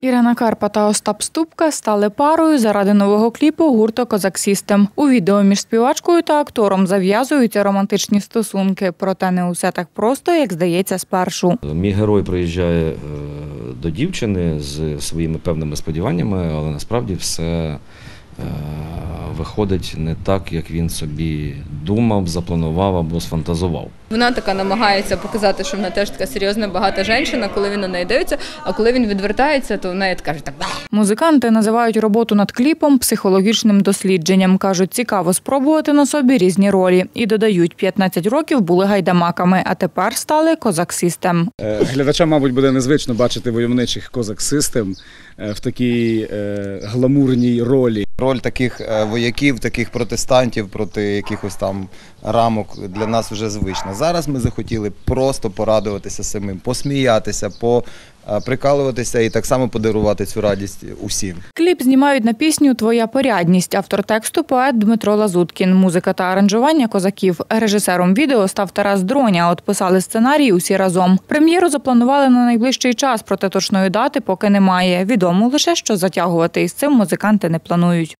Ірина Карпа та Остап Ступка стали парою заради нового кліпу гурту Козак Сістем. У відео між співачкою та актором зав'язуються романтичні стосунки, проте не усе так просто, як здається спершу. Мій герой приїжджає е, до дівчини з своїми певними сподіваннями, але насправді все е, виходить не так, як він собі думав, запланував або сфантазував. Вона така намагається показати, що вона теж така серйозна, багата жінка, коли він на неї дивиться, а коли він відвертається, то в неї каже так. Музиканти називають роботу над кліпом психологічним дослідженням. кажуть, цікаво спробувати на собі різні ролі. І додають, 15 років були гайдамаками, а тепер стали козак Сістем. Е, Глядачам, мабуть, буде незвично бачити войовничих козак систем в такій е, гламурній ролі. Роль таких е, вояків, таких протестантів проти якихось там рамок для нас вже звична. Зараз ми захотіли просто порадуватися самим, посміятися, поприкалуватися і так само подарувати цю радість усім. Кліп знімають на пісню Твоя порядність. Автор тексту поет Дмитро Лазуткін. Музика та аранжування козаків. Режисером відео став Тарас Дроня. От писали сценарій усі разом. Прем'єру запланували на найближчий час, проте точної дати поки немає. Відомо лише, що затягувати із цим музиканти не планують.